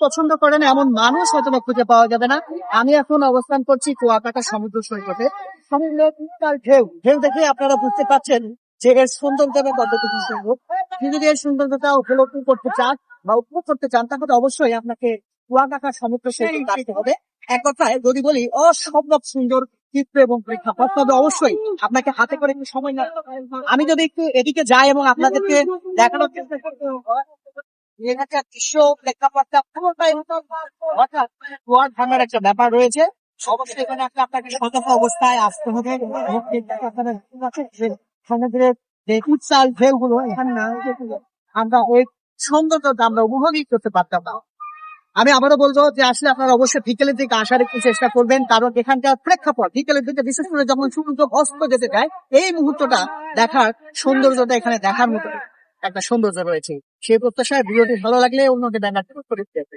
পছন্দ করেন এমন মানুষ হয়তো বা খুঁজে পাওয়া যাবে না। আমি এখন অবস্থান করছি কুয়াকাটা সমুদ্র সৈকতে। সমুদ্রের ঢেউ। ঢেউ দেখে আপনারা বুঝতে পারছেন যে এর সৌন্দর্যটা কতটুকু সুন্দর। আপনি যদি এর সৌন্দর্যটা উপলব্ধি করতে চান বা উপভোগ করতে চান তাহলে অবশ্যই আপনাকে কুয়াকাটা সমুদ্র সৈকত আসতে হবে। এক কথায় যদি বলি অসম্ভব সুন্দর চিত্র এবং প্রেক্ষাপট তবে অবশ্যই আপনাকে হাতে করে একটু সময় না আমি যদি একটু এদিকে যাই এবং আপনাদেরকে দেখানোর চেষ্টা করতে অর্থাৎ ঠান্ডার একটা ব্যাপার রয়েছে। এখানে একটা অবস্থায় আসতে হবে। আমরা ওই সৌন্দর্যটা আমরা উপভোগই করতে পারতাম না। আমি আবারও বলব যে আসলে আপনারা অবশ্যই বিকেলের দিকে আসার একটু চেষ্টা করবেন। কারণ এখানকার প্রেক্ষাপট বিকেলের দিকে বিশেষ করে যখন সূর্য অস্ত যেতে যায় এই মুহূর্তটা দেখার সৌন্দর্যটা এখানে দেখার মতো। একটা সৌন্দর্য রয়েছে। সেই প্রত্যাশায় ভিডিওটি ভালো লাগলে অন্যকে দেখার হবে।